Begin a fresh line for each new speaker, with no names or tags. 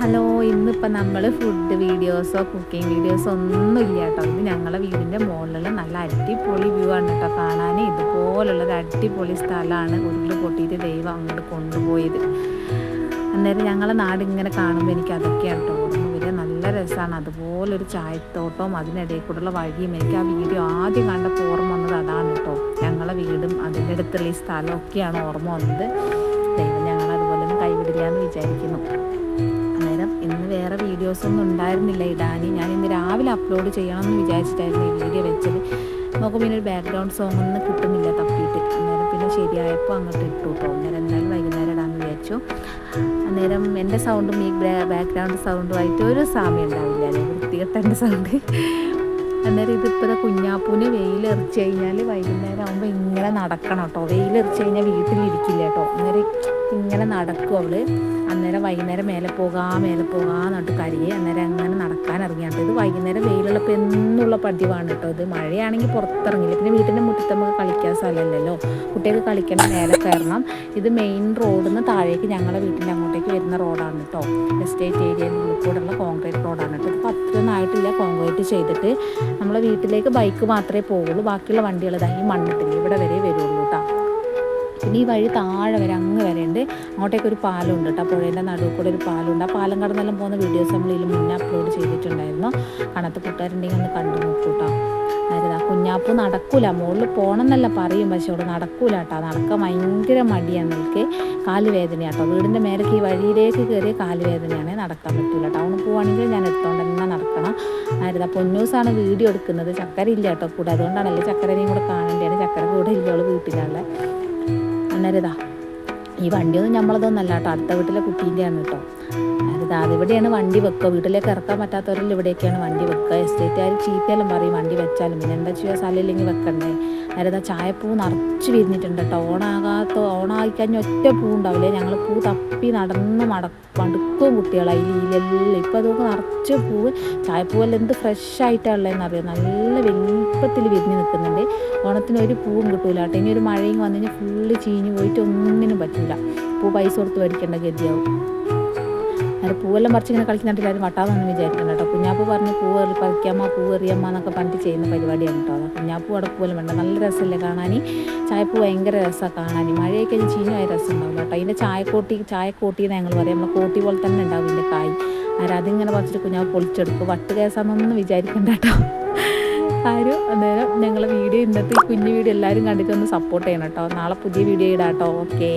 അപ്പം നമ്മൾ food വീഡിയോസോ cooking വീഡിയോസോ ഒന്നും ഇല്ല കേട്ടോ. ഇത് ഞങ്ങളുടെ വീടിന്റെ മുകളിൽ നല്ല അടിപൊളി വ്യൂ ആണ് കേട്ടോ കാണാൻ ഇതുപോലുള്ളൊരു അടിപൊളി സ്ഥലമാണ് ഉരുൾ പൊട്ടിയിട്ട് ദൈവം അങ്ങോട്ട് കൊണ്ടുപോയത്. അന്നേരം ഞങ്ങളെ നാട് ഇങ്ങനെ കാണുമ്പോൾ എനിക്ക് അതൊക്കെയാണ് കേട്ടോ ഓർമ്മ നല്ല രസമാണ് അതുപോലൊരു ചായത്തോട്ടവും അതിനിടയിൽ കൂടെയുള്ള വഴിയും എനിക്ക് ആ വീഡിയോ ആദ്യം കണ്ടപ്പോൾ ഓർമ്മ വന്നത് അതാണ് കേട്ടോ. ഞങ്ങളെ വീടും അതിന്റെ അടുത്തുള്ള ഈ സ്ഥലമൊക്കെയാണ് ഓർമ്മ വന്നത്. ദൈവം ഞങ്ങളതുപോലെ ഒന്ന് കൈവിടില്ല എന്ന് വിചാരിക്കുന്നു. വേറെ വീഡിയോസ് ഒന്നും ഉണ്ടായിരുന്നില്ല ഇടാൻ ഞാൻ ഇന്ന് രാവിലെ അപ്ലോഡ് ചെയ്യണമെന്ന് വിചാരിച്ചിട്ടായിരുന്നു ഈ വീഡിയോ വെച്ചത്. നോക്കുമ്പോൾ ഇതിനൊരു ബാക്ക്ഗ്രൗണ്ട് സോങ് ഒന്നും കിട്ടുന്നില്ല തപ്പിയിട്ട്. അന്നേരം പിന്നെ ശരിയായപ്പോൾ അങ്ങോട്ട് ഇട്ടു കേട്ടോ അന്നേരം എന്തായാലും വൈകുന്നേരം ഇടാമെന്ന് വിചാരിച്ചു. അന്നേരം എന്റെ സൗണ്ടും ഈ ബാക്ക്ഗ്രൗണ്ട് സൗണ്ടും ആയിട്ട് ഒരു സാമ്യം ഉണ്ടാവില്ല അല്ലെങ്കിൽ വൃത്തികെട്ട സൗണ്ട് അന്നേരം ഇതിപ്പോൾ കുഞ്ഞാപ്പൂന് വെയിലെറിച്ച് കഴിഞ്ഞാൽ വൈകുന്നേരം ആകുമ്പോൾ ഇങ്ങനെ നടക്കണം കേട്ടോ വെയിലെറിച്ച് കഴിഞ്ഞാൽ വീട്ടിലിരിക്കില്ല കേട്ടോ അന്നേരം ഇങ്ങനെ നടക്കും അവൾ. അന്നേരം വൈകുന്നേരം മേലെ പോകാ മേലെ പോകാം എന്നിട്ട് കരയെ. അന്നേരം അങ്ങനെ നടക്കാൻ ഇറങ്ങിയാണ്ട് ഇത് വൈകുന്നേരം വെയിലുള്ളപ്പോൾ എന്നുള്ള പതിവാണ് കേട്ടോ ഇത്. മഴയാണെങ്കിൽ പുറത്തിറങ്ങില്ല. പിന്നെ വീട്ടിന്റെ മുറ്റത്ത് നമുക്ക് കളിക്കാൻ സ്ഥലമല്ലല്ലോ കുട്ടികൾക്ക് കളിക്കണം മേലെ കയറണം. ഇത് മെയിൻ റോഡിൽ നിന്ന് താഴേക്ക് ഞങ്ങളുടെ വീട്ടിന്റെ അങ്ങോട്ടേക്ക് വരുന്ന റോഡാണ് കേട്ടോ എസ്റ്റേറ്റ് ഏരിയയിൽ കൂടെയുള്ള ആയിട്ടില്ല ചെയ്തിട്ട് നമ്മളെ വീട്ടിലേക്ക് ബൈക്ക് മാത്രമേ പോകുള്ളൂ ബാക്കിയുള്ള വണ്ടികൾ ഈ മണ്ണിട്ടില്ല ഇവിടെ വരെ വരുള്ളൂ കേട്ടോ പിന്നെ ഈ വഴി താഴെ വരെ അങ്ങ് വരെ ഉണ്ട്. അങ്ങോട്ടേക്ക് ഒരു പാലമുണ്ട് കേട്ടോ പുഴേന്റെ നടുവിൽ കൂടെ ഒരു പാലമുണ്ട്. ആ പാലം കടന്നെല്ലാം പോകുന്ന വീഡിയോസ് നമ്മൾ ഇതിൽ മുന്നേ അപ്ലോഡ് ചെയ്തിട്ടുണ്ടായിരുന്നു. കണത്ത് കൂട്ടുകാരുണ്ടെങ്കിൽ ഒന്ന് കണ്ടു നോക്കൂ കേട്ടോ അതായത് ആ കുഞ്ഞാപ്പൂ നടക്കൂല. മുകളിൽ പോകണം എന്നല്ല പറയും. പക്ഷെ അവിടെ നടക്കൂല കേട്ടോ നടക്കാൻ ഭയങ്കര മടിയാണ് എനിക്ക് കാൽ വേദനയാണ് കേട്ടോ വീടിന്റെ മേലേക്ക് ഈ വഴിയിലേക്ക് കയറിയ കാൽ വേദനയാണ് നടക്കാൻ പറ്റൂല ടൗണിൽ പോവുകയാണെങ്കിൽ ഞാൻ എടുത്തോണ്ട് തന്നെ നടക്കണം. ആയിരുന്നു. അപ്പോൾ പൊന്നൂസാണ് വീഡിയോ എടുക്കുന്നത്. ചക്കര ഇല്ല കേട്ടോ കൂടെ. അതുകൊണ്ടാണല്ലേ ചക്കരനെയും കൂടെ കാണേണ്ടതാണ് ചക്കര കൂടെ ഇല്ല അവൾ വീട്ടിലുള്ള ഈ വണ്ടിയൊന്നും നമ്മളതൊന്നല്ല കേട്ടോ അടുത്ത വീട്ടിലെ കുട്ടീന്റെയാണ് കേട്ടോ അതായത് അതിവിടെയാണ് വണ്ടി വെക്കുക. വീട്ടിലേക്ക് ഇറക്കാൻ പറ്റാത്തവരിൽ ഇവിടെയൊക്കെയാണ് വണ്ടി വെക്കുക. എസ്റ്റേറ്റുകാർ ചീത്തയെല്ലാം പറയും വണ്ടി വെച്ചാലും. പിന്നെ എന്താ ചെയ്യുക സ്ഥലമില്ലെങ്കിൽ വെക്കണ്ടേ? ആ ചായപ്പൂ നിറച്ച് വിരിഞ്ഞിട്ടുണ്ട് കേട്ടോ. ഓണാകാത്ത ഓണാക്കി കഴിഞ്ഞ ഒറ്റ പൂ ഉണ്ടാവില്ലേ ഞങ്ങൾ പൂ തപ്പി നടന്ന് മട മടുക്കും കുട്ടികളായി ഇല്ലെല്ലാം ഇപ്പം അതൊക്കെ നിറച്ച് പൂവ്. ചായപ്പൂവെല്ലാം എന്ത് ഫ്രഷ് അറിയാം? നല്ല വലിപ്പത്തിൽ വിരിഞ്ഞ് നിൽക്കുന്നുണ്ട്. ഓണത്തിന് ഒരു പൂവും കിട്ടൂല കേട്ടോ. ഇനി ഒരു മഴയും വന്നു കഴിഞ്ഞാൽ ഫുള്ള് ചീഞ്ഞ് പോയിട്ട് ഒന്നിനും പറ്റില്ല പൂ പൈസ കൊടുത്ത് മേടിക്കേണ്ട ഗതിയാവും. അത് പൂവെല്ലാം കളിക്കുന്നുണ്ടെങ്കിൽ എല്ലാവരും വട്ടാമെന്ന് വിചാരിക്കണം കുഞ്ഞാപ്പൂ പറഞ്ഞ് പൂ എറി പറിക്കാമ്മ പൂ എറിയമ്മ എന്നൊക്കെ പറഞ്ഞിട്ട് ചെയ്യുന്ന പരിപാടിയാണ് കേട്ടോ. കുഞ്ഞാപ്പൂ അവിടെ പോലും വേണ്ട. നല്ല രസമല്ലേ കാണാൻ ചായപ്പൂ ഭയങ്കര രസമാണ് കാണാൻ മഴയൊക്കെ ചീഞ്ഞായ രസം ഉണ്ടാവില്ല കേട്ടോ. അതിന്റെ ചായക്കോട്ടി ചായക്കോട്ടി എന്ന് ഞങ്ങൾ പറയും. നമ്മൾ കോട്ടി പോലെ തന്നെ ഉണ്ടാവും ഇതിന്റെ കായ്. ആരും അതിങ്ങനെ പറിച്ചിട്ട് കുഞ്ഞാവ് പൊളിച്ചെടുക്കും. വട്ട് കേസാണെന്നൊന്നും വിചാരിക്കണ്ട കേട്ടോ. ആരും അന്നേരം ഞങ്ങളെ വീഡിയോ ഇന്നത്തെ ഈ കുഞ്ഞു വീഡിയോ എല്ലാവരും കണ്ടിട്ട് ഒന്ന് സപ്പോർട്ട് ചെയ്യണം കേട്ടോ. നാളെ പുതിയ വീഡിയോ ഇടാം കേട്ടോ. ഓക്കേ